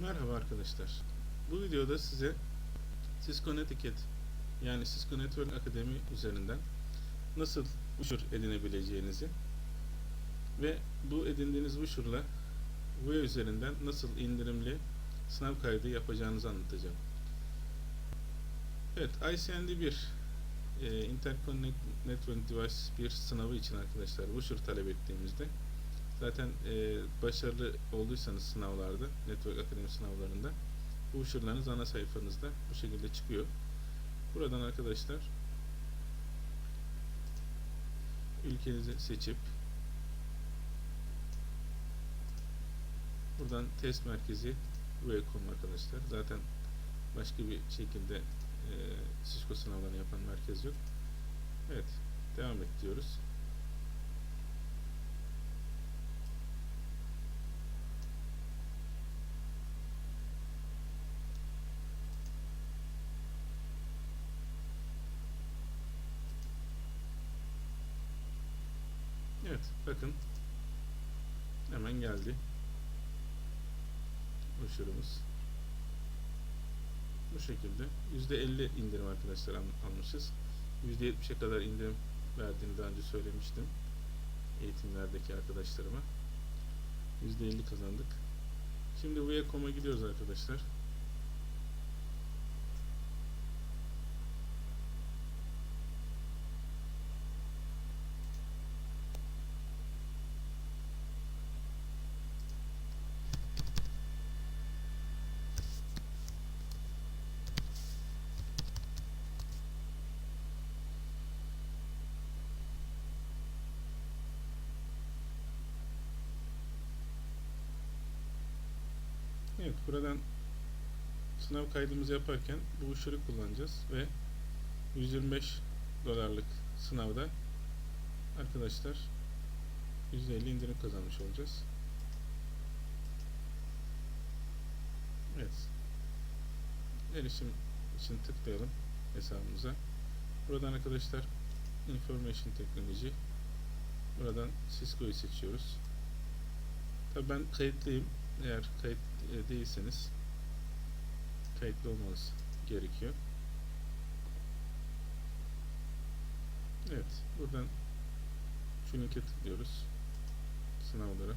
Merhaba arkadaşlar. Bu videoda size Cisco Netiquette yani Cisco Network Akademi üzerinden nasıl uçur edinebileceğinizi ve bu edindiğiniz uçurla VUE üzerinden nasıl indirimli sınav kaydı yapacağınızı anlatacağım. Evet, ICND 1 e, Interconnect Network Device bir sınavı için arkadaşlar uçur talep ettiğimizde Zaten e, başarılı olduysanız sınavlarda, Network Akademi sınavlarında bu uçurlarınız ana sayfanızda bu şekilde çıkıyor. Buradan arkadaşlar ülkenizi seçip buradan test merkezi buraya konum arkadaşlar. Zaten başka bir şekilde e, Cisco sınavlarını yapan merkez yok. Evet, devam et diyoruz. Evet bakın. Hemen geldi. Uçurumuz bu şekilde. %50 indirim arkadaşlar al- almışız. %70'e kadar indirim verdiğini daha önce söylemiştim eğitimlerdeki arkadaşlarıma. %50 kazandık. Şimdi Via.com'a gidiyoruz arkadaşlar Evet buradan sınav kaydımızı yaparken bu uçuru kullanacağız ve 125 dolarlık sınavda arkadaşlar %50 indirim kazanmış olacağız. Evet. Erişim için tıklayalım hesabımıza. Buradan arkadaşlar Information Technology buradan Cisco'yu seçiyoruz. Tabii ben kayıtlıyım. Eğer kayıt değilseniz kayıtlı olmanız gerekiyor. Evet, buradan şu linke tıklıyoruz. Sınavlara.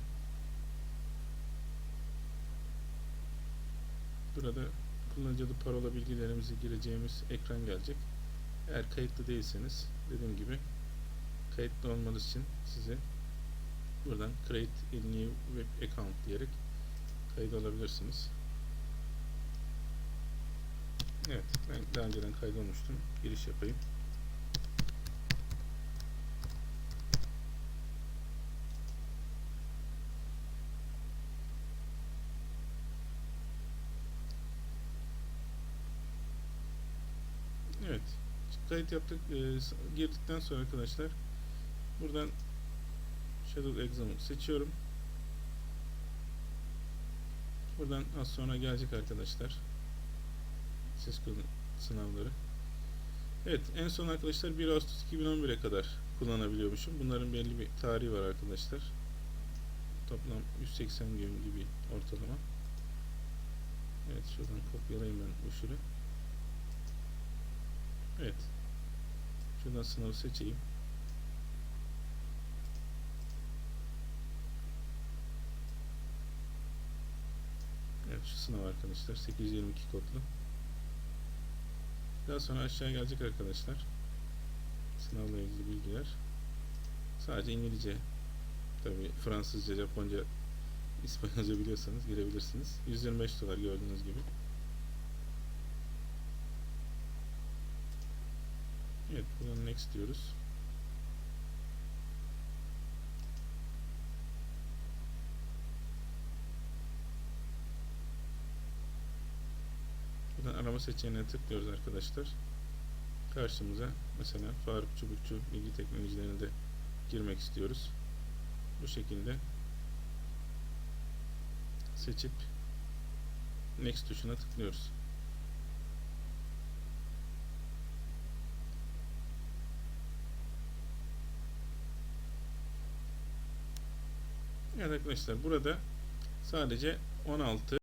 Burada kullanıcı adı parola bilgilerimizi gireceğimiz ekran gelecek. Eğer kayıtlı değilseniz dediğim gibi kayıtlı olmanız için size buradan create a new web account diyerek kayıt alabilirsiniz. Evet, ben daha önceden kaydolmuştum. Giriş yapayım. Evet, kayıt yaptık. Ee, girdikten sonra arkadaşlar buradan Shadow Exam'ı seçiyorum. Buradan az sonra gelecek arkadaşlar. Cisco'nun sınavları. Evet en son arkadaşlar 1 Ağustos 2011'e kadar kullanabiliyormuşum. Bunların belli bir tarihi var arkadaşlar. Toplam 180 gün gibi ortalama. Evet şuradan kopyalayayım ben usulü. Evet. Şuradan sınavı seçeyim. Sınav arkadaşlar 822 kodlu. Daha sonra aşağı gelecek arkadaşlar. Sınavla ilgili bilgiler. Sadece İngilizce tabi Fransızca, Japonca, İspanyolca biliyorsanız girebilirsiniz. 125 dolar gördüğünüz gibi. Evet buradan next diyoruz. Buradan arama seçeneğine tıklıyoruz arkadaşlar. Karşımıza mesela Faruk Çubukçu bilgi teknolojilerine de girmek istiyoruz. Bu şekilde seçip next tuşuna tıklıyoruz. Evet arkadaşlar burada sadece 16